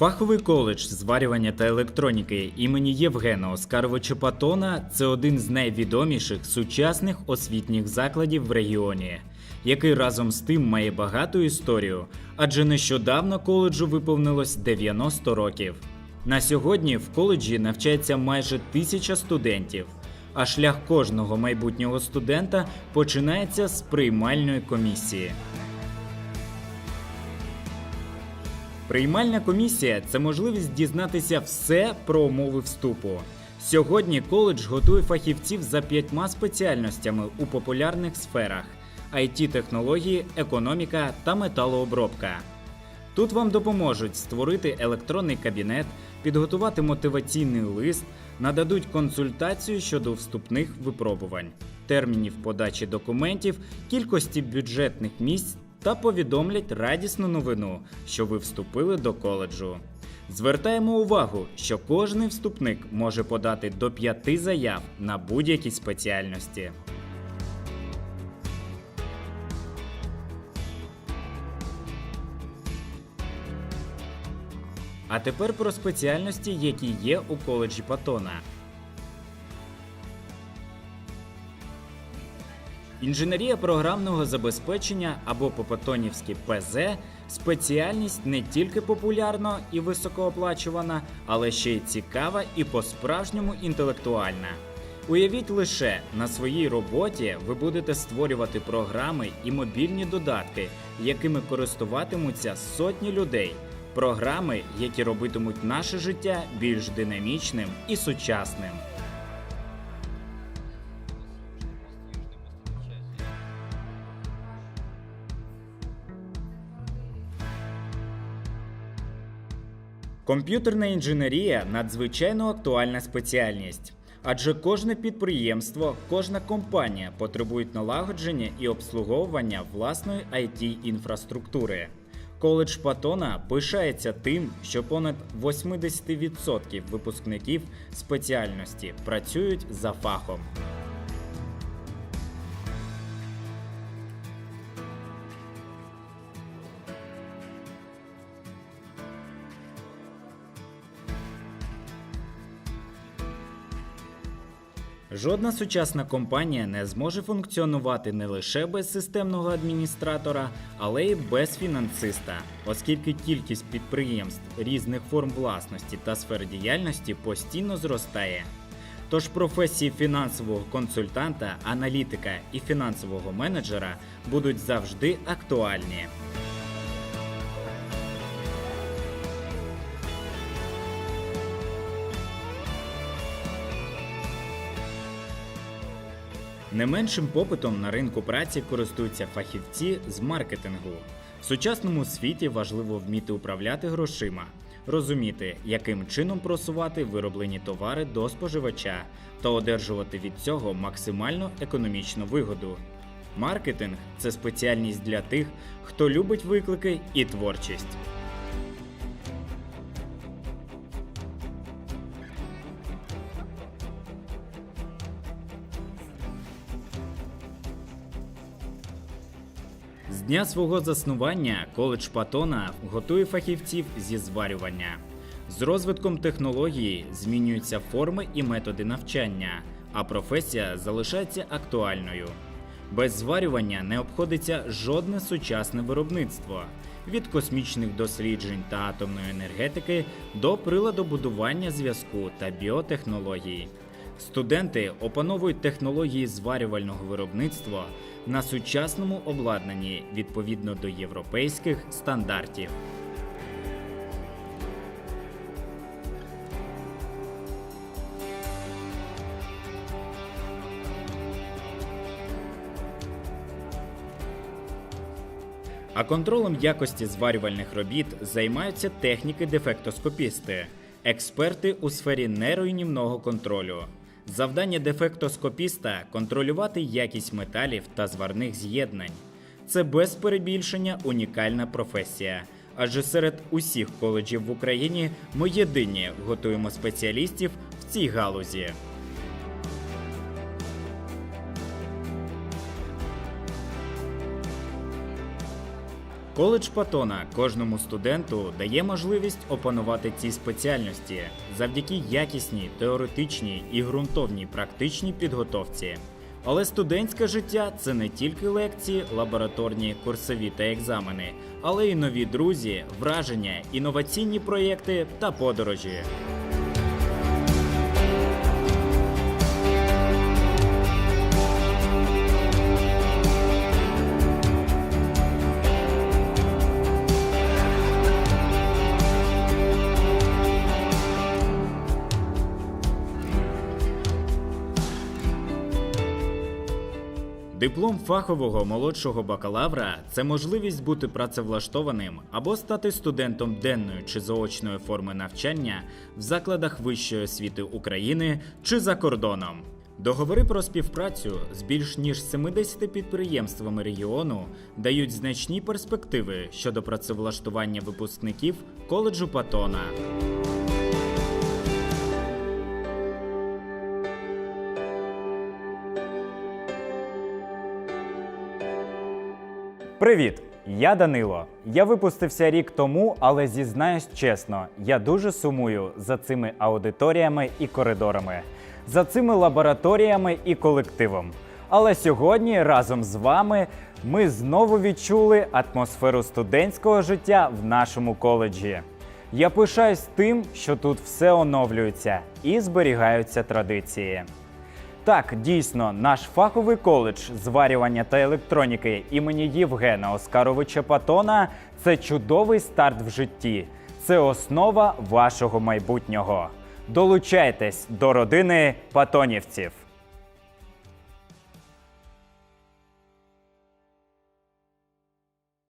Фаховий коледж зварювання та електроніки імені Євгена Оскаровича Патона це один з найвідоміших сучасних освітніх закладів в регіоні, який разом з тим має багату історію, адже нещодавно коледжу виповнилось 90 років. На сьогодні в коледжі навчається майже тисяча студентів, а шлях кожного майбутнього студента починається з приймальної комісії. Приймальна комісія це можливість дізнатися все про умови вступу. Сьогодні коледж готує фахівців за п'ятьма спеціальностями у популярних сферах: it технології, економіка та металообробка. Тут вам допоможуть створити електронний кабінет, підготувати мотиваційний лист, нададуть консультацію щодо вступних випробувань, термінів подачі документів, кількості бюджетних місць та повідомлять радісну новину, що ви вступили до коледжу. Звертаємо увагу, що кожний вступник може подати до п'яти заяв на будь-якій спеціальності. А тепер про спеціальності, які є у коледжі Патона. Інженерія програмного забезпечення або по-патонівськи ПЗ спеціальність не тільки популярна і високооплачувана, але ще й цікава і по-справжньому інтелектуальна. Уявіть лише на своїй роботі ви будете створювати програми і мобільні додатки, якими користуватимуться сотні людей. Програми, які робитимуть наше життя більш динамічним і сучасним. Комп'ютерна інженерія надзвичайно актуальна спеціальність, адже кожне підприємство, кожна компанія потребують налагодження і обслуговування власної it інфраструктури. Коледж Патона пишається тим, що понад 80% випускників спеціальності працюють за фахом. Жодна сучасна компанія не зможе функціонувати не лише без системного адміністратора, але й без фінансиста, оскільки кількість підприємств різних форм власності та сфер діяльності постійно зростає. Тож професії фінансового консультанта, аналітика і фінансового менеджера будуть завжди актуальні. Не меншим попитом на ринку праці користуються фахівці з маркетингу. В сучасному світі важливо вміти управляти грошима, розуміти, яким чином просувати вироблені товари до споживача та одержувати від цього максимально економічну вигоду. Маркетинг це спеціальність для тих, хто любить виклики і творчість. З дня свого заснування коледж Патона готує фахівців зі зварювання. З розвитком технології змінюються форми і методи навчання, а професія залишається актуальною. Без зварювання не обходиться жодне сучасне виробництво від космічних досліджень та атомної енергетики до приладобудування зв'язку та біотехнології. Студенти опановують технології зварювального виробництва на сучасному обладнанні відповідно до європейських стандартів. А контролем якості зварювальних робіт займаються техніки-дефектоскопісти, експерти у сфері нейроінімного контролю. Завдання дефектоскопіста контролювати якість металів та зварних з'єднань. це без перебільшення унікальна професія. Адже серед усіх коледжів в Україні ми єдині готуємо спеціалістів в цій галузі. Коледж Патона кожному студенту дає можливість опанувати ці спеціальності завдяки якісній, теоретичній і ґрунтовній практичній підготовці. Але студентське життя це не тільки лекції, лабораторні, курсові та екзамени, але й нові друзі, враження, інноваційні проєкти та подорожі. Диплом фахового молодшого бакалавра це можливість бути працевлаштованим або стати студентом денної чи заочної форми навчання в закладах вищої освіти України чи за кордоном. Договори про співпрацю з більш ніж 70 підприємствами регіону дають значні перспективи щодо працевлаштування випускників коледжу Патона. Привіт! Я Данило. Я випустився рік тому, але зізнаюсь чесно, я дуже сумую за цими аудиторіями і коридорами, за цими лабораторіями і колективом. Але сьогодні разом з вами ми знову відчули атмосферу студентського життя в нашому коледжі. Я пишаюсь тим, що тут все оновлюється і зберігаються традиції. Так, дійсно, наш фаховий коледж зварювання та електроніки імені Євгена Оскаровича Патона це чудовий старт в житті. Це основа вашого майбутнього. Долучайтесь до родини патонівців.